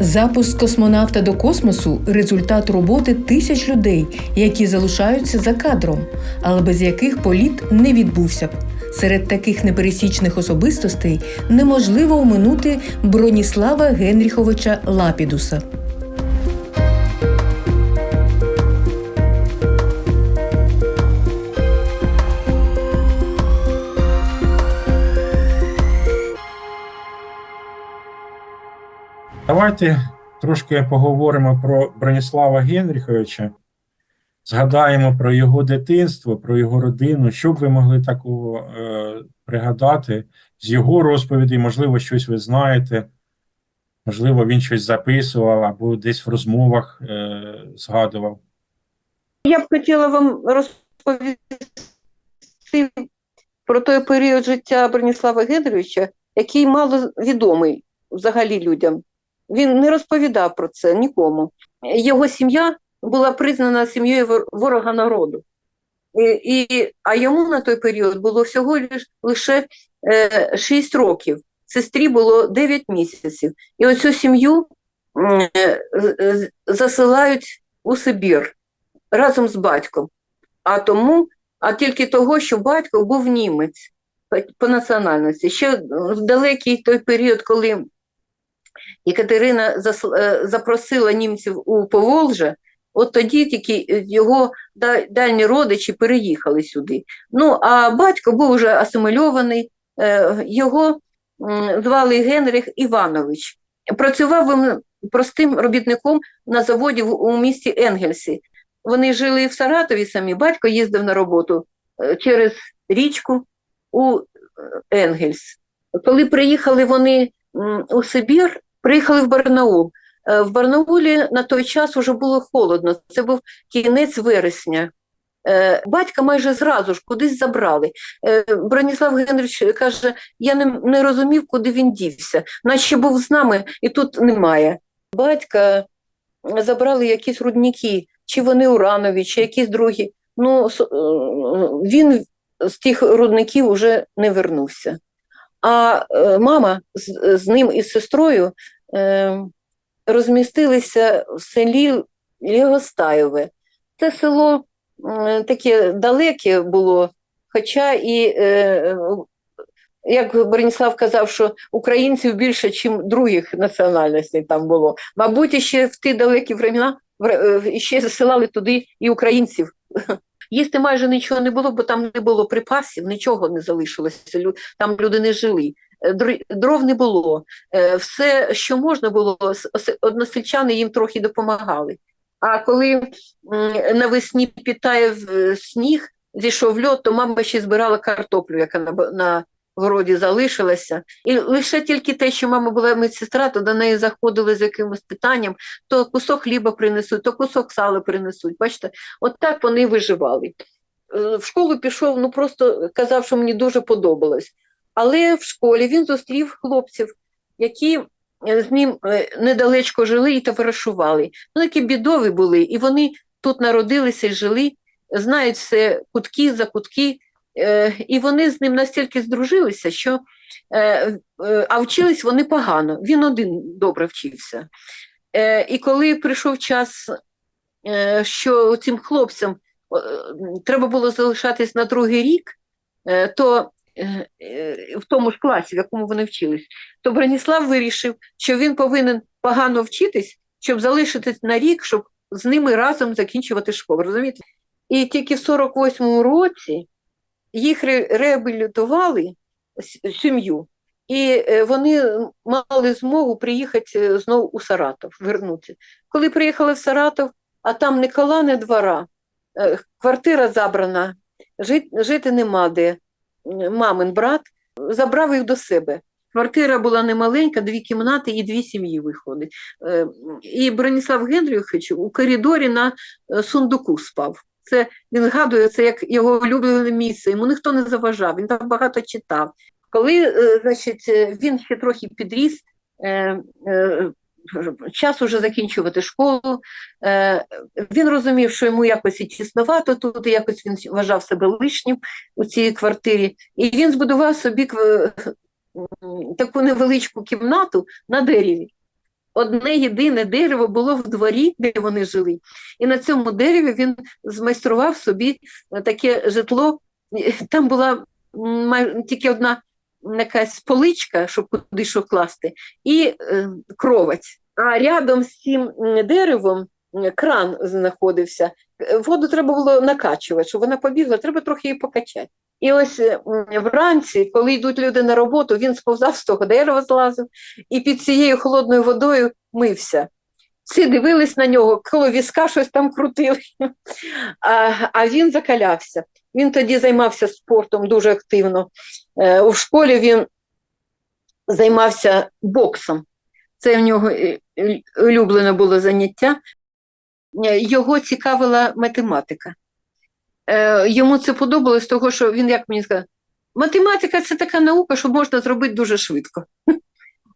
Запуск космонавта до космосу результат роботи тисяч людей, які залишаються за кадром, але без яких політ не відбувся б. Серед таких непересічних особистостей неможливо оминути Броніслава Генріховича Лапідуса. Давайте трошки поговоримо про Броніслава Генріховича, згадаємо про його дитинство, про його родину. Що б ви могли такого е, пригадати з його розповідей? Можливо, щось ви знаєте, можливо, він щось записував або десь в розмовах е, згадував. Я б хотіла вам розповісти про той період життя Броніслава Генрійовича, який мало відомий взагалі людям. Він не розповідав про це нікому. Його сім'я була признана сім'єю ворога народу. І, і, а йому на той період було всього лиш- лише е, 6 років. Сестрі було 9 місяців. І оцю сім'ю е, засилають у Сибір разом з батьком. А тому, а тільки того, що батько був німець по національності. Ще в далекий той період, коли Екатерина е, запросила німців у Поволжя, от тоді тільки його дальні родичі переїхали сюди. Ну, а батько був вже асимільований, е, його звали Генріх Іванович. Працював він простим робітником на заводі у місті Енгельсі. Вони жили в Саратові самі, батько їздив на роботу е, через річку у е, Енгельс. Коли приїхали вони у Сибір, приїхали в Барнаул. Е, В Барнаулі на той час вже було холодно, це був кінець вересня. Е, Батька майже зразу ж кудись забрали. Е, Броніслав Генрич каже, я не, не розумів, куди він дівся, наче був з нами і тут немає. Батька забрали якісь рудники, чи вони уранові, чи якісь другі. Ну, він з тих рудників вже не вернувся. А е, мама з, з ним і з сестрою е, розмістилися в селі Лігостаєве. Це село м, таке далеке було, хоча і, е, як Броніслав казав, що українців більше, ніж других національностей там було. Мабуть, ще в ті далекі времена вр- е, ще засилали туди і українців. Їсти майже нічого не було, бо там не було припасів, нічого не залишилося. Там люди не жили. Е, Дров не було. Е, Все, що можна було, односельчани їм трохи допомагали. А коли навесні питає сніг, зійшов льод, то мама ще збирала картоплю, яка на, на городі залишилася. І лише тільки те, що мама була медсестра, то до неї заходили з якимось питанням, то кусок хліба принесуть, то кусок сала принесуть. Бачите, от так вони виживали. Е, В школу пішов, ну просто казав, що мені дуже подобалось. Але в школі він зустрів хлопців, які е, з ним е, недалечко жили і товаришували. Ну, такі бідові були, і вони тут народилися і жили, знають все кутки за кутки, і вони з ним настільки здружилися, що е, е, а вчились вони погано. Він один добре вчився. Е, І коли прийшов час, е, що цим хлопцям е, треба було залишатись на другий рік, е, то е, е, в тому ж класі, в якому вони вчились, то Броніслав вирішив, що він повинен погано вчитись, щоб залишитись на рік, щоб з ними разом закінчувати школу. Розумієте? І тільки в 48-му році їх реабілітували сім'ю, і е, вони мали змогу приїхати е, знову у Саратов, вернутися. Коли приїхали в Саратов, а там ні кола, ні двора, е, квартира забрана, жити, нема де. Мамин брат забрав їх до себе. Квартира була немаленька, дві кімнати і дві сім'ї виходить. І Броніслав Генрійович у коридорі на сундуку спав. Це він згадує це як його улюблене місце. Йому ніхто не заважав, він там багато читав. Коли е, значить, е, він ще трохи підріс, е, час уже закінчувати школу, він розумів, що йому якось і тісновато тут, і якось він вважав себе лишнім у цій квартирі. І він збудував собі таку невеличку кімнату на дереві. Одне єдине дерево було в дворі, де вони жили. І на цьому дереві він змайстрував собі е, таке житло. Там була тільки одна якась поличка, щоб куди що класти, і е, кровать. А рядом з цим деревом кран знаходився. Воду треба було накачувати, щоб вона побігла, треба трохи її покачати. І ось е, вранці, коли йдуть люди на роботу, він сповзав з того дерева, злазив і під цією холодною водою мився. Всі дивились на нього, коло візка щось там крутили, а, а він закалявся. Він тоді займався спортом дуже активно. Е, У школі він займався боксом. Це в нього е, улюблене було заняття. Е, Його цікавила математика. Е, Йому це подобалось, того, що він, як мені сказав, математика це така наука, що можна зробити дуже швидко.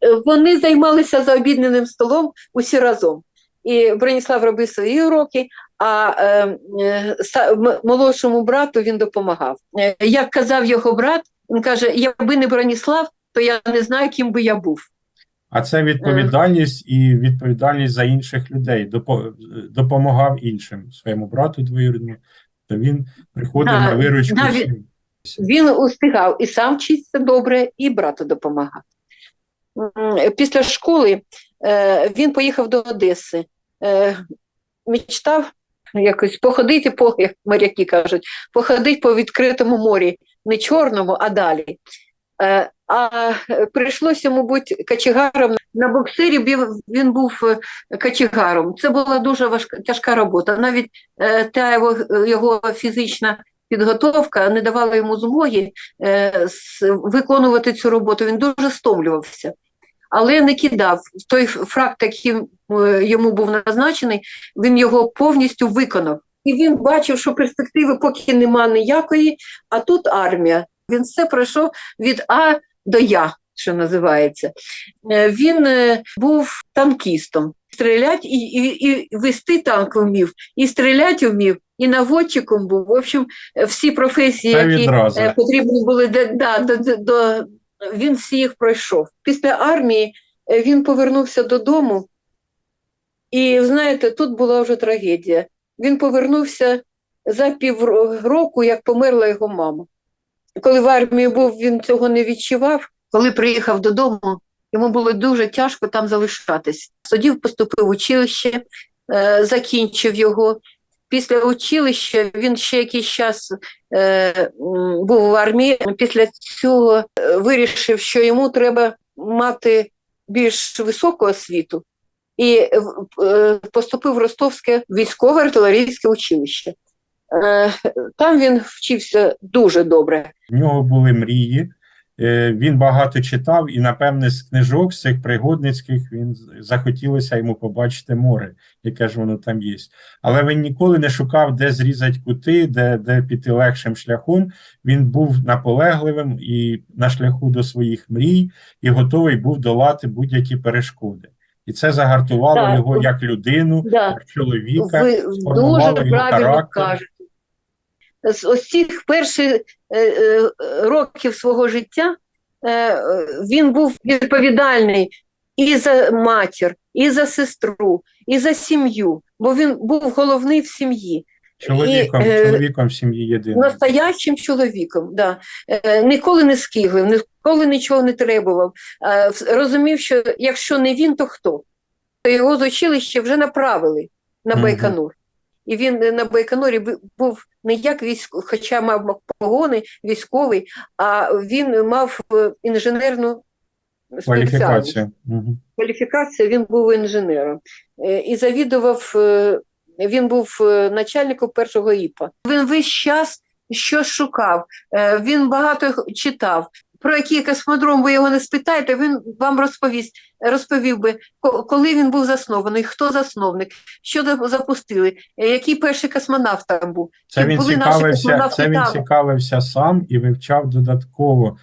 Е, Вони займалися за обідненим столом усі разом. І Броніслав робив свої уроки, а молодшому брату він допомагав. Як казав його брат, він каже: якби не Броніслав, то я не знаю, ким би я був. А це відповідальність і відповідальність за інших людей. Допомагав іншим своєму брату двоюрідному, то він приходив на виручку да, він- всім. Він устигав і сам вчитися добре, і брату допомагав. Після школи е, він поїхав до Одеси, е, мечтав якось походити по, як моряки кажуть, походити по відкритому морі, не чорному, а далі. Е, А е, прийшлося, йому бути качегаром. На боксирі він був е, качегаром. Це була дуже важка, тяжка робота. Навіть та його, його фізична підготовка не давала йому змоги виконувати цю роботу. Він дуже стомлювався, але не кидав. Той фракт, який йому був назначений, він його повністю виконав. І він бачив, що перспективи поки нема ніякої, а тут армія. Він все пройшов від А до Я, що називається. Е, Він е, був танкістом. Стріляти і, і, і вести танк вмів, і стріляти вмів, і наводчиком був. В общем, всі професії, які е, потрібні були да, до, до, до, він всі їх пройшов. Після армії він повернувся додому, і знаєте, тут була вже трагедія. Він повернувся за півроку, як померла його мама. Коли в армії був, він цього не відчував. Коли приїхав додому, йому було дуже тяжко там залишатись. Тоді поступив в училище, е, закінчив його. Після училища він ще якийсь час е, був в армії. Після цього е, вирішив, що йому треба мати більш високу освіту, і е, поступив в Ростовське військове артилерійське училище. Е, Там він вчився дуже добре. В нього були мрії. е, Він багато читав, і, напевне, з книжок, з цих пригодницьких, він захотілося йому побачити море, яке ж воно там є. Але він ніколи не шукав, де зрізати кути, де, де піти легшим шляхом. Він був наполегливим і на шляху до своїх мрій, і готовий був долати будь-які перешкоди. І це загартувало Так. його як людину, Да. як чоловіка. Ви дуже правильно характер. кажете. З ось цих перших е, е, років свого життя е, він був відповідальний і за матір, і за сестру, і за сім'ю, бо він був головний в сім'ї. Чоловіком, І, чоловіком в сім'ї єдиним. Настоящим чоловіком, да. Ніколи не скиглив, ніколи нічого не требував. Розумів, що якщо не він, то хто? То його з училища вже направили на. Байконур. І він на Байконурі бу- був не як військовий, хоча мав погони військовий, а він мав е, інженерну спеціальність Кваліфікація. Кваліфікація, він був інженером Е, і завідував, е, він був начальником першого ІПа. Він весь час щось шукав, він багато читав. Про який космодром ви його не спитаєте, він вам розповість, розповів би, ко- коли він був заснований, хто засновник, що за- запустили, е, який перший космонавт там був. Це він цікавився, це він цікавився сам і вивчав додатково.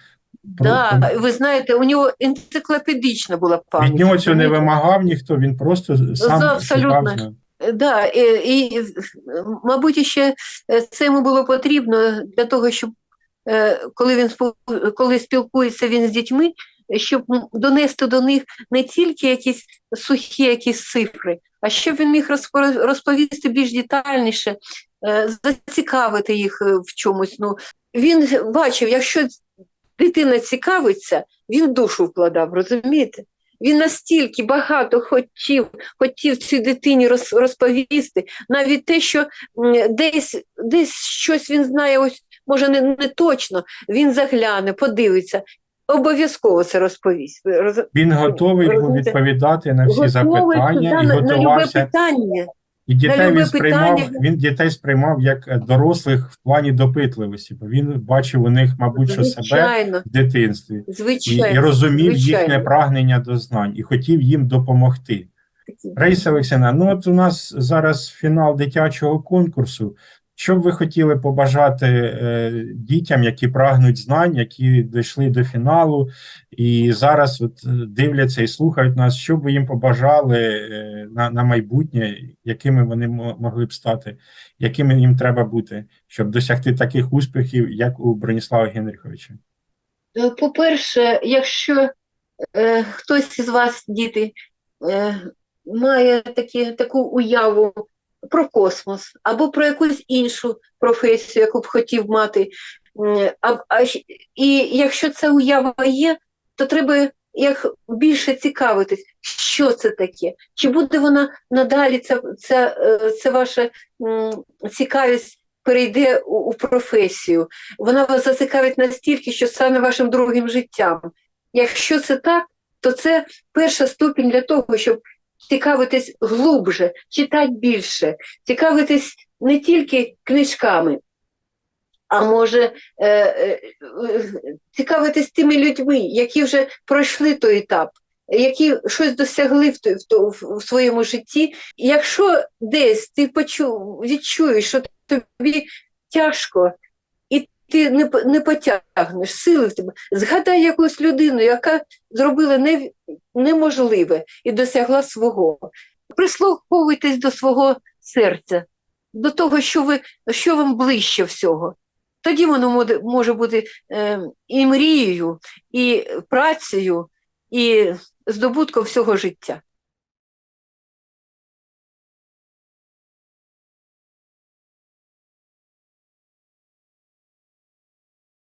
Про- Да, ви знаєте, у нього енциклопедична була пам'ять. Від нього цього не вимагав ніхто, він просто сам абсолютно. Да, і, і, мабуть, ще е, це йому було потрібно для того, щоб коли він коли спілкується він з дітьми, щоб донести до них не тільки якісь сухі якісь цифри, а щоб він міг розпо- розповісти більш детальніше, е, зацікавити їх е, в чомусь. Ну, він бачив, якщо дитина цікавиться, він душу вкладав, розумієте? Він настільки багато хотів, хотів цій дитині роз, розповісти, навіть те, що десь, десь щось він знає, ось може не, не точно, він загляне, подивиться, обов'язково це розповість. Роз- Він готовий був відповідати на всі Готовий запитання да, і на, на любе готувався. питання. І дітей він сприймав, питання. він дітей сприймав як е, дорослих в плані допитливості, бо він бачив у них, мабуть, що себе в дитинстві і, звичайно. і розумів звичайно. їхнє прагнення до знань і хотів їм допомогти. Раїса Олексійовна, ну от у нас зараз фінал дитячого конкурсу. Що б ви хотіли побажати е, дітям, які прагнуть знань, які дійшли до фіналу, і зараз от е, дивляться і слухають нас, що б ви їм побажали е, на, на майбутнє, якими вони мо- могли б стати, якими їм треба бути, щоб досягти таких успіхів, як у Броніслава Генриховича? Е, По-перше, якщо е, хтось із вас, діти, е, має такі, таку уяву про космос або про якусь іншу професію, яку б хотів мати, а, а, і якщо ця уява є, то треба як більше цікавитись, що це таке, чи буде вона надалі, ця, ця, е, це ваша цікавість перейде у, у професію? Вона вас зацікавить настільки, що стане вашим другим життям. Якщо це так, то це перша ступінь для того, щоб цікавитись глубже, читати більше, цікавитись не тільки книжками, а може е, е, цікавитись тими людьми, які вже пройшли той етап, які щось досягли в, в, в, своєму житті. Якщо десь ти почу, відчуєш, що тобі тяжко, ти не, не потягнеш сили в тебе. Згадай якусь людину, яка зробила не, неможливе і досягла свого. Прислуховуйтесь до свого серця, до того, що, ви, що вам ближче всього. Тоді воно може, бути е, і мрією, і працею, і здобутком всього життя.